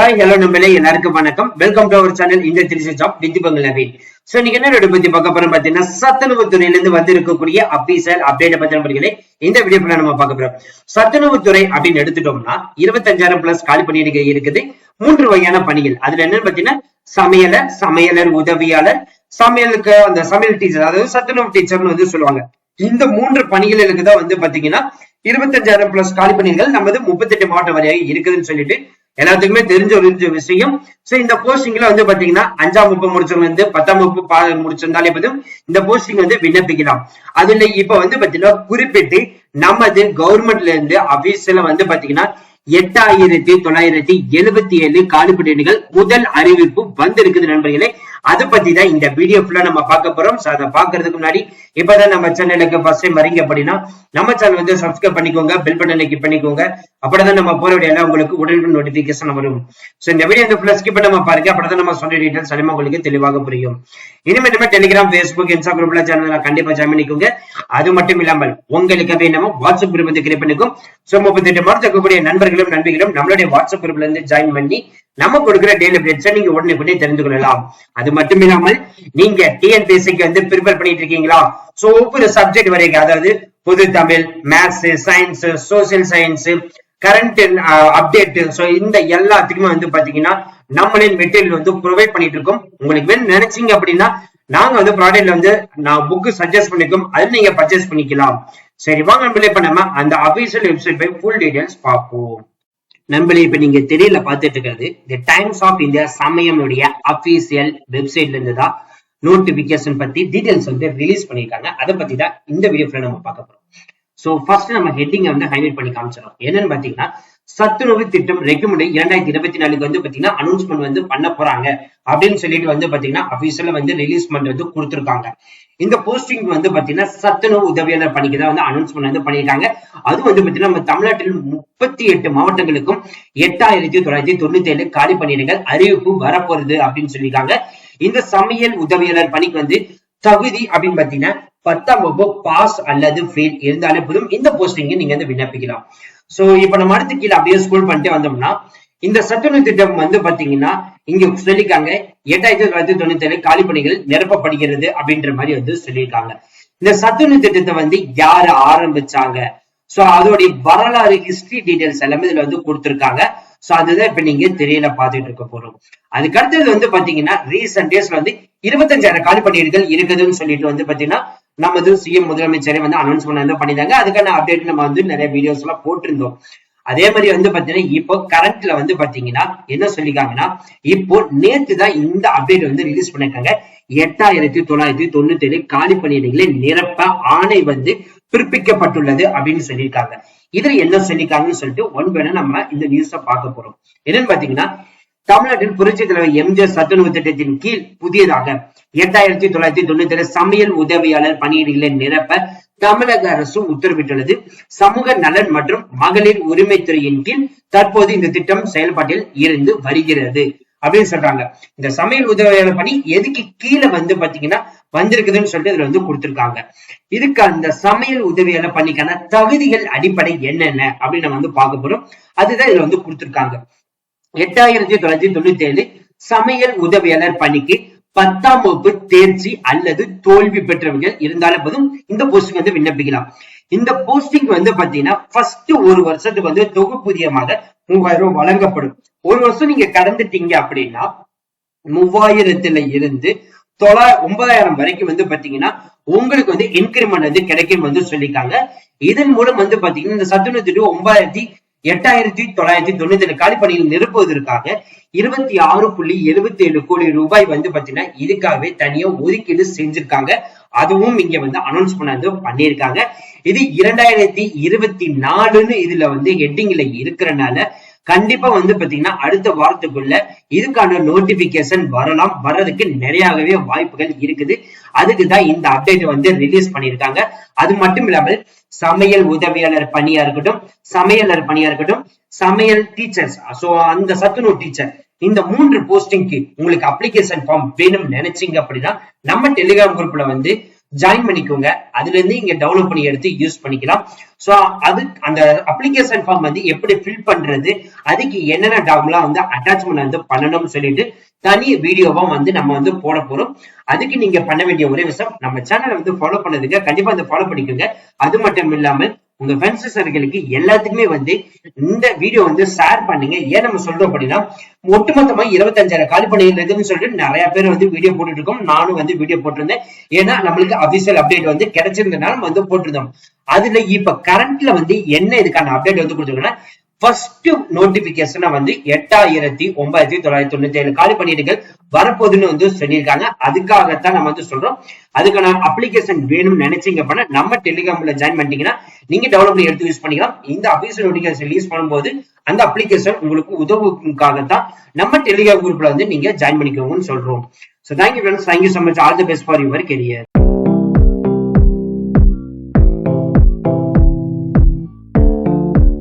Hi hello நம்மளே எல்லாருக்கும் வணக்கம். வெல்கம் டு அவர் சேனல் இந்த திருச்சி ஜாப் வித் பங்களாவின் சோ இன்னைக்கு என்ன பத்தி பார்க்க போறோம் பாத்தீங்கன்னா சத்துணவு துறையில இருந்து வந்திருக்கக்கூடிய அபிசல் அப்டேட் பத்தி நம்பர்களே இந்த வீடியோ நம்ம பார்க்க போறோம். சத்துணவு துறை அப்படின்னு எடுத்துட்டோம்னா இருபத்தஞ்சாயிரம் பிளஸ் காலி பணியிடங்கள் இருக்குது. மூன்று வகையான பணிகள். அதுல என்னன்னு பாத்தீங்கன்னா சமையலர் சமையலர் உதவியாளர் சமையலுக்கு அந்த சமையல் டீச்சர் அதாவது சத்துணவு டீச்சர்னு வந்து சொல்லுவாங்க. இந்த மூன்று பணிகளுக்கு தான் வந்து பாத்தீங்கன்னா இருபத்தஞ்சாயிரம் பிளஸ் காலி பணிகள் நமது முப்பத்தெட்டு மாவட்ட வரையாக இருக்குதுன்னு சொல்லிட்டு எல்லாத்துக்குமே தெரிஞ்ச ஒரு விஷயம். சோ இந்த போஸ்டிங்ல வந்து பாத்தீங்கன்னா அஞ்சாம் வகுப்பு முடிச்சவங்க வந்து பத்தாம் வகுப்பு முடிச்சிருந்தாலே பதும் இந்த போஸ்டிங் வந்து விண்ணப்பிக்கலாம். அதுல இப்ப வந்து பாத்தீங்கன்னா குறிப்பிட்டு நமது கவர்மெண்ட்ல இருந்து அபிஷியல வந்து பாத்தீங்கன்னா எட்டாயிரத்தி தொள்ளாயிரத்தி எழுபத்தி ஏழு காலிப்பட்டியல்கள் முதல் அறிவிப்பு வந்திருக்குது நண்பர்களே. அதை பத்தி தான் இந்த வீடியோ ஃபுல்லா நம்ம பார்க்க போறோம். ஸோ அதை பாக்குறதுக்கு முன்னாடி இப்பதான் நம்ம சேனலுக்கு ஃபர்ஸ்ட் டைம் வரீங்க அப்படின்னா நம்ம சேனல் வந்து சப்ஸ்கிரைப் பண்ணிக்கோங்க பெல் பட்டனை கிளிக் பண்ணிக்கோங்க. அப்படிதான் நம்ம போற வீடியோ எல்லாம் உங்களுக்கு உடனுக்குடன் நோட்டிபிகேஷன் வரும். ஸோ இந்த வீடியோ வந்து ஃபுல்லா ஸ்கிப் நம்ம பாருங்க. அப்படிதான் நம்ம சொன்ன டீடைல்ஸ் எல்லாமே உங்களுக்கு தெளிவாக புரியும். இனிமே நம்ம டெலிகிராம் ஃபேஸ்புக் இன்ஸ்டாகிராம்ல சேனல் கண்டிப்பா ஜாயின் பண்ணிக்கோங்க. அது மட்டும் இல்லாமல் உங்களுக்கு நம்ம வாட்ஸ்அப் குரூப் வந்து கிரியேட் பண்ணிக்கும். ஸோ முப்பத்தி எட்டு மார்ச் இருக்கக்கூடிய நண்பர்களும் நண்பிகளும் நம்மளுடைய வாட்ஸ்அப் குரூப்ல இருந்து ஜாயின் பண்ணி நம்ம கொடுக்குற டெய்லி அப்டேட்ஸை நீங்க உடனே உடனே தெரிந்து கொள்ளலாம். அது மட்டும் இல்லாமல் நீங்க டிஎன்பிஎஸ்சிக்கு வந்து ப்ரிப்பேர் பண்ணிட்டு இருக்கீங்களா? சோ ஒவ்வொரு சப்ஜெக்ட் வரைக்கும் அதாவது பொது Tamil maths science social science current update so இந்த எல்லாத்துக்குமே வந்து பாத்தீங்கன்னா நம்மளின் மெட்டீரியல் வந்து ப்ரொவைட் பண்ணிட்டு இருக்கோம். உங்களுக்கு வேணும் நினைச்சீங்க அப்படின்னா நாங்க வந்து ப்ராடக்ட்ல வந்து நான் புக் சஜஸ்ட் பண்ணிருக்கோம் அது நீங்க பர்ச்சேஸ் பண்ணிக்கலாம். சரி வாங்க பிள்ளை பண்ணாம அந்த அபிஷியல் வெப்சைட் போய் ஃபுல் டீடைல்ஸ் பார்ப்போம். நண்பர்களே இப்ப நீங்க தெரியல பாத்துட்டு இருக்கிறது தி டைம்ஸ் ஆஃப் இந்தியா சமயமுடைய அபிஷியல் வெப்சைட்ல இருந்து தான் நோட்டிபிகேஷன் பத்தி டீடைல்ஸ் வந்து ரிலீஸ் பண்ணிருக்காங்க அதை பத்தி தான் இந்த வீடியோல நம்ம பார்க்க போறோம். சோ ஃபர்ஸ்ட் நம்ம ஹெட்டிங் வந்து ஹைலைட் பண்ணி காமிச்சிடும் என்னன்னு பாத்தீங்கன்னா சத்துணவு திட்டம் ரெக்கமெண்ட் இரண்டாயிரத்தி இருபத்தி நாலுக்கு வந்து பாத்தீங்கன்னா அனௌன்ஸ்மெண்ட் வந்து பண்ண போறாங்க. அப்படின்னு சொல்லிட்டு வந்து பாத்தீங்கன்னா அபிஷியலா வந்து ரிலீஸ்மெண்ட் வந்து கொடுத்துருக்காங்க. இந்த போஸ்டிங் வந்து பாத்தீங்கன்னா சத்துணவு உதவியாளர் பணிக்கு தான் வந்து அனௌன்ஸ்மெண்ட் வந்து பண்ணியிருக்காங்க. அது வந்து பாத்தீங்கன்னா நம்ம தமிழ்நாட்டில் முப்பத்தி எட்டு மாவட்டங்களுக்கும் எட்டாயிரத்தி தொள்ளாயிரத்தி தொண்ணூத்தி ஏழு காலி பணியிடங்கள் அறிவிப்பு வரப்போறது அப்படின்னு சொல்லியிருக்காங்க. இந்த சமையல் உதவியாளர் பணிக்கு வந்து தகுதி அப்படின்னு பாத்தீங்கன்னா பத்தாம் வகுப்பு பாஸ் அல்லது ஃபெயில் இருந்தாலே போதும். இந்த போஸ்டிங்க நீங்க வந்து விண்ணப்பிக்கலாம். சோ இப்ப நம்ம அடுத்து கீழே அப்படியே ஸ்கூல் பண்ணிட்டு வந்தோம்னா இந்த சத்துணவு திட்டம் வந்து பாத்தீங்கன்னா இங்க சொல்லிருக்காங்க எட்டாயிரத்தி தொள்ளாயிரத்தி தொண்ணூத்தி ஏழு காலி பணிகள் நிரப்பப்படுகிறது அப்படின்ற மாதிரி வந்து சொல்லியிருக்காங்க. இந்த சத்துணவு திட்டத்தை வந்து யாரு ஆரம்பிச்சாங்க? சோ அதோடைய வரலாறு ஹிஸ்டரி டீடைல்ஸ் எல்லாமே இதுல வந்து கொடுத்திருக்காங்க. சோ அதுதான் இப்ப நீங்க தெரியல பாத்துட்டு இருக்க போறோம். அதுக்கு அடுத்தது வந்து பாத்தீங்கன்னா ரீசெண்ட் டேஸ்ல வந்து இருபத்தஞ்சாயிரம் காலி பணியிடங்கள் இருக்குதுன்னு சொல்லிட்டு வந்து பாத்தீங்கன்னா நமது சிஎம் முதலமைச்சரே வந்து அனௌன்ஸ் வந்து பண்ணியிருந்தாங்க அதுக்கான அப்டேட் நம்ம வந்து நிறைய வீடியோஸ் எல்லாம் போட்டிருந்தோம். அதே மாதிரி வந்து பாத்தீங்கன்னா இப்போ கரண்ட்ல வந்து பாத்தீங்கன்னா என்ன சொல்லிருக்காங்கன்னா இப்போ நேத்து தான் இந்த அப்டேட் வந்து ரிலீஸ் பண்ணிருக்காங்க எட்டாயிரத்தி தொள்ளாயிரத்தி தொண்ணூத்தி ஏழு காலி பணியிடங்களை நிரப்ப ஆணை வந்து பிறப்பிக்கப்பட்டுள்ளது அப்படின்னு சொல்லியிருக்காங்க. இதுல என்ன சொல்லிருக்காங்கன்னு சொல்லிட்டு ஒன் நம்ம இந்த நியூஸ பார்க்க போறோம். என்னன்னு பாத்தீங்கன்னா தமிழ்நாட்டில் புரட்சி தலைவர் எம்ஜிஆர் சத்துணவு திட்டத்தின் கீழ் புதியதாக எட்டாயிரத்தி தொள்ளாயிரத்தி தொண்ணூத்தி ஏழு சமையல் உதவியாளர் பணியிடங்களை நிரப்ப தமிழக அரசு உத்தரவிட்டுள்ளது. சமூக நலன் மற்றும் மகளிர் உரிமைத்துறையின் கீழ் தற்போது இந்த திட்டம் செயல்பாட்டில் இருந்து வருகிறது அப்படின்னு சொல்றாங்க. இந்த சமையல் உதவியாளர் பணி எதுக்கு கீழே வந்து பாத்தீங்கன்னா வந்திருக்குதுன்னு சொல்லிட்டு இதுல வந்து கொடுத்திருக்காங்க. இதுக்கு அந்த சமையல் உதவியாளர் பணிக்கான தகுதிகள் அடிப்படை என்னென்ன அப்படின்னு நம்ம வந்து பார்க்க போறோம். அதுதான் இதுல வந்து கொடுத்திருக்காங்க. எட்டாயிரத்தி தொள்ளாயிரத்தி தொண்ணூத்தி ஏழு சமையல் உதவியாளர் பணிக்கு பத்தாம் வகுப்பு தேர்ச்சி அல்லது தோல்வி பெற்றவர்கள் இருந்தாலும் போதும் இந்த போஸ்டிங் வந்து விண்ணப்பிக்கலாம். இந்த போஸ்டிங் வந்து பாத்தீங்கன்னா ஃபர்ஸ்ட் ஒரு வருஷத்துக்கு வந்து தொகுப்பூதியமாக மூவாயிரம் ரூபாய் வழங்கப்படும். ஒரு வருஷம் நீங்க கடந்துட்டீங்க அப்படின்னா மூவாயிரத்துல இருந்து தொள்ளாயிரம் ஒன்பதாயிரம் வரைக்கும் வந்து பாத்தீங்கன்னா உங்களுக்கு வந்து இன்கிரிமெண்ட் வந்து கிடைக்கும் வந்து சொல்லியிருக்காங்க. இதன் மூலம் வந்து பாத்தீங்கன்னா இந்த சத்துணவு திட்டம் ஒன்பதாயிரத்தி எட்டாயிரத்தி தொள்ளாயிரத்தி தொண்ணூத்தி ஏழு காலிப்பணியில் நிரப்புவதற்காக இருபத்தி ஆறு புள்ளி எழுபத்தி ஏழு கோடி ரூபாய் வந்து பாத்தீங்கன்னா இதுக்காகவே தனியா ஒதுக்கீடு செஞ்சிருக்காங்க. அதுவும் இங்க வந்து அனௌன்ஸ் பண்ணது பண்ணியிருக்காங்க. இது இரண்டாயிரத்தி இருபத்தி நாலுன்னு இதுல வந்து ஹெட்டிங்ல இருக்கிறனால கண்டிப்பா வந்து பாத்தீங்கன்னா அடுத்த வாரத்துக்குள்ள இதுக்கான நோட்டிபிகேஷன் வரலாம். வர்றதுக்கு நிறையாவே வாய்ப்புகள் இருக்குது. அதுக்கு தான் இந்த அப்டேட் வந்து ரிலீஸ் பண்ணியிருக்காங்க. அது மட்டும் இல்லாமல் சமையல் உதவியாளர் பணியா இருக்கட்டும் சமையலர் பணியா இருக்கட்டும் சமையல் டீச்சர்ஸ் சோ அந்த சத்துணவு டீச்சர் இந்த மூன்று போஸ்டிங்க்கு உங்களுக்கு அப்ளிகேஷன் ஃபார்ம் வேணும் நினைச்சீங்க அப்படின்னா நம்ம டெலிகிராம் குரூப்ல வந்து ஜாயின் பண்ணிக்கோங்க. அதுல இருந்து இங்க டவுன்லோட் பண்ணி எடுத்து யூஸ் பண்ணிக்கலாம். சோ அது அந்த அப்ளிகேஷன் ஃபார்ம் வந்து எப்படி ஃபில் பண்றது அதுக்கு என்னென்ன டாக்குமெண்ட் வந்து அட்டாச்மெண்ட் வந்து பண்ணணும்னு சொல்லிட்டு தனி வீடியோவா வந்து நம்ம வந்து போட போறோம். அதுக்கு நீங்க பண்ண வேண்டிய ஒரே விஷயம் நம்ம சேனலை வந்து ஃபாலோ பண்ணதுக்கு கண்டிப்பா வந்து ஃபாலோ பண்ணிக்கோங்க. அது மட்டும் இல்லாம உங்க ஃப்ரெண்ட்ஸ் சர்க்கிளுக்கு எல்லாத்துக்குமே வந்து இந்த வீடியோ வந்து ஷேர் பண்ணுங்க. ஏன் நம்ம சொல்றோம் அப்படின்னா ஒட்டுமொத்தமா இருபத்தஞ்சாயிரம் காலி பண்ணியிருந்ததுன்னு சொல்லிட்டு நிறைய பேர் வந்து வீடியோ போட்டுட்டு இருக்கோம் நானும் வந்து வீடியோ போட்டிருந்தேன். ஏன்னா நம்மளுக்கு அபிஷியல் அப்டேட் வந்து கிடைச்சிருந்தனால நம்ம வந்து போட்டிருந்தோம். அதுல இப்ப கரண்ட்ல வந்து என்ன இதுக்கான அப்டேட் வந்து கொடுத்துருக்கோம்னா ஃபர்ஸ்ட் நோட்டிபிகேஷனை வந்து எட்டாயிரத்தி ஒன்பதாயிரத்தி தொள்ளாயிரத்தி தொண்ணூத்தி ஏழு காலி பணியிடங்கள் வரப்போகுதுன்னு வந்து சொல்லியிருக்காங்க. அதுக்காகத்தான் நம்ம வந்து சொல்றோம். அதுக்கான அப்ளிகேஷன் வேணும்னு நினைச்சீங்க அப்படின்னா நம்ம டெலிகிராம்ல ஜாயின் பண்ணிட்டீங்கன்னா நீங்க டெவலப் பண்ணி எடுத்து யூஸ் பண்ணிக்கலாம். இந்த அபிஷியல் நோட்டிபிகேஷன் ரிலீஸ் பண்ணும்போது அந்த அப்ளிகேஷன் உங்களுக்கு உதவுக்காகத்தான் நம்ம டெலிகிராம் குரூப்ல வந்து நீங்க ஜாயின் பண்ணிக்கோங்கன்னு சொல்றோம். So thank you friends thank you so much all the best for your career